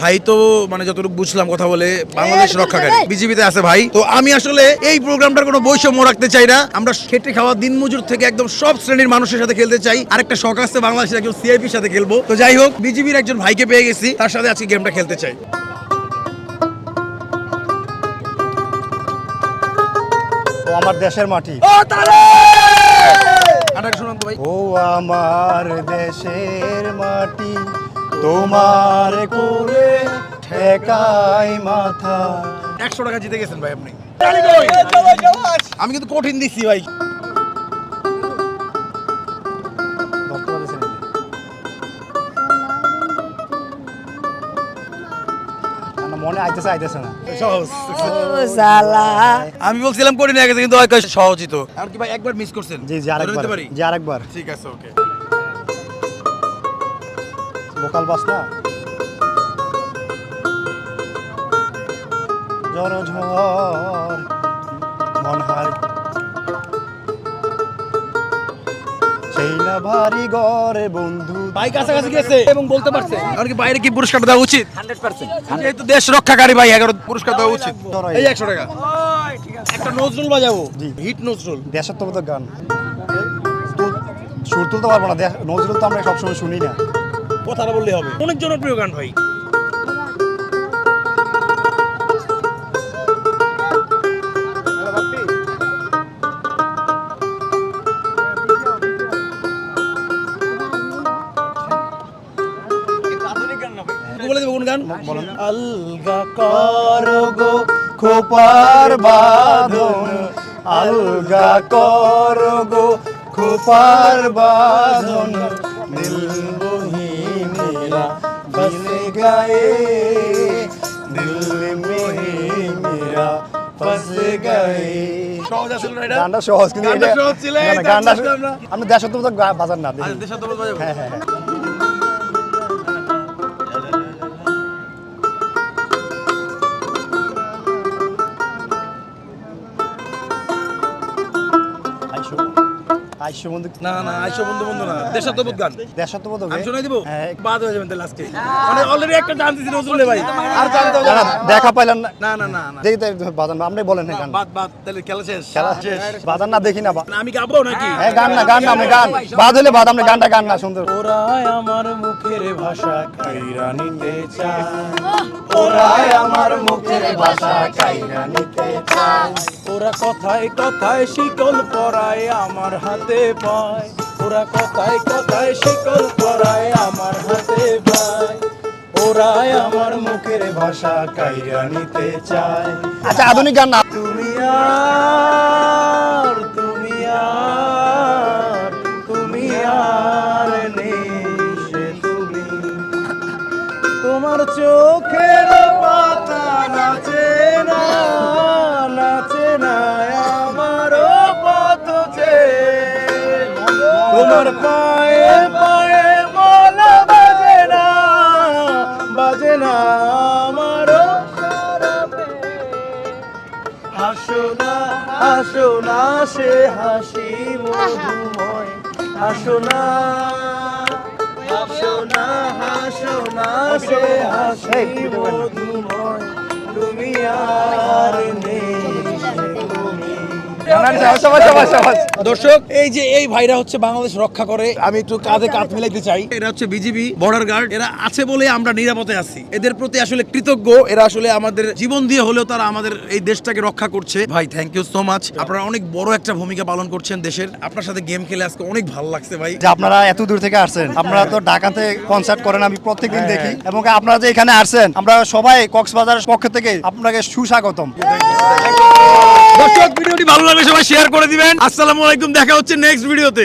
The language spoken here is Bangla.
ভাই তো মানে যতটুকু বুঝলাম কথা বলে বাংলাদেশ রক্ষাকারী বিজেপিতে আছে ভাই। তো আমি আসলে এই প্রোগ্রামটার কোনো বৈষম্য রাখতে চাই না। আমরা খেটে খাওয়া দিনমজুর থেকে একদম সব শ্রেণির মানুষের সাথে খেলতে চাই। আরেকটা শখ আছে বাংলাদেশের একজন সিআইপির সাথে খেলব। তো যাই হোক বিজেপির একজন ভাইকে পেয়ে গেছি। তার সাথে আজকে গেমটা খেলতে চাই। ও আমার দেশের মাটি। ও তারে আরেকটা শুনুন তো ভাই। ও আমার দেশের মাটি। তোমার করে ঠেকাই মাথা। একশো টাকা জিতে গেছেন ভাই আপনি। আমি কিন্তু কঠিন দিচ্ছি ভাই। মনে আইতেছে আইতেছে না। আমি বলছিলাম কঠিন হয়ে গেছে কিন্তু হয় কয় তো। আর কি ভাই একবার মিস করছেন? জি জি আরেকবার। পারি? জি আরেকবার। ঠিক আছে ওকে লোকাল বাস না? ঝড় ঝড় মন হার সেই না ভারী গড়ে বন্ধু ভাই কাছাকাছি গেছে এবং বলতে পারছে। আর কি বাইরে কি পুরস্কার দেওয়া উচিত? Hundred percent. যেহেতু দেশ রক্ষাকারী ভাই এগারো পুরস্কার দেওয়া উচিত। এই একশো টাকা। একটা নজরুল বাজাবো। জি। হিট নজরুল। দেশাত্মবোধক গান। তুল- সুর তুলতে পারব না। নজরুল তো আমরা সবসময় শুনি না। কথাটা বললে হবে। অনেক জনপ্রিয় গান ভাই। বলে দেবো কোন গান? আলগা কর গো খোপার বাঁধন। আলগা কর গো খোপার বাঁধন। ফসে গায়ে সহজ আসলে না এটা? গানটা সহজ কিন্তু গানটা। আপনি দেশাত্মবোধক বাজান না হ্যাঁ হ্যাঁ হ্যাঁ। আইসো আইসো না না আইসো বন্ধু বন্ধু না। দেশাত্মবোধ গান। দেশাত্মবোধক আমি শোনাই দিব? হ্যাঁ বাদ হয়ে যাবেন তাহলে মানে অলরেডি একটা টান দিছি নজরুলে ভাই। আর টান না, না, দেখা না। না না না না। দেখি তো বাজান না, আপনি বলেন গান। বাদ বাদ তাহলে খেলা শেষ। খেলা শেষ। বাজান না দেখি না আমি গাবো নাকি? হ্যাঁ গান না গান না আপনি গান। বাদ হইলে বাদ আপনি গানটা গান না সুন্দর ওরাই আমার মুখের ভাষা কাইরা নিতে চায়। ওরাই আমার মুখের ভাষা কাইরা নিতে চায়। ওরা কথায় কথায় শিকল পরায় আমার হাতে পায়। ওরা কথায় কথায় শিকল পরায় আমার হাতে পায়। ওরাই আমার মুখের ভাষা কাইরা নিতে চায়। আচ্ছা আধুনিক গান না। তুমি আর তুমি আর তুমি আর নেই সে তুমি। তোমার চোখের পায়ে পায়ে মালা বাজে না বাজে না হাসো না হাসো না সে হাসি মধুময় হাসো না হাসো না হাসো না সে হাসি মধুময় তুমি আর দর্শক এই যে এই ভাইরা হচ্ছে বাংলাদেশ রক্ষা করে আমি একটু কাঁধে কাঁধ মিলাইতে চাই। এরা হচ্ছে বিজিবি বর্ডার গার্ড এরা আছে বলে আমরা নিরাপদে আছি। এদের প্রতি আসলে কৃতজ্ঞ এরা আসলে আমাদের জীবন দিয়ে হলেও তারা আমাদের এই দেশটাকে রক্ষা করছে। ভাই থ্যাংক ইউ সো মাচ আপনারা অনেক বড় একটা ভূমিকা পালন করছেন দেশের। আপনার সাথে গেম খেলে আজকে অনেক ভালো লাগছে ভাই। যে আপনারা এত দূর থেকে আসছেন আপনারা তো ঢাকাতে কনসার্ট করেন আমি প্রত্যেকদিন দেখি। এবং আপনারা যে এখানে আসছেন আমরা সবাই কক্সবাজার পক্ষ থেকে আপনাকে সুস্বাগতম। দর্শক ভিডিওটি ভালো লাগলে সবাই শেয়ার করে দিবেন। আসসালামু আলাইকুম দেখা হচ্ছে নেক্সট ভিডিওতে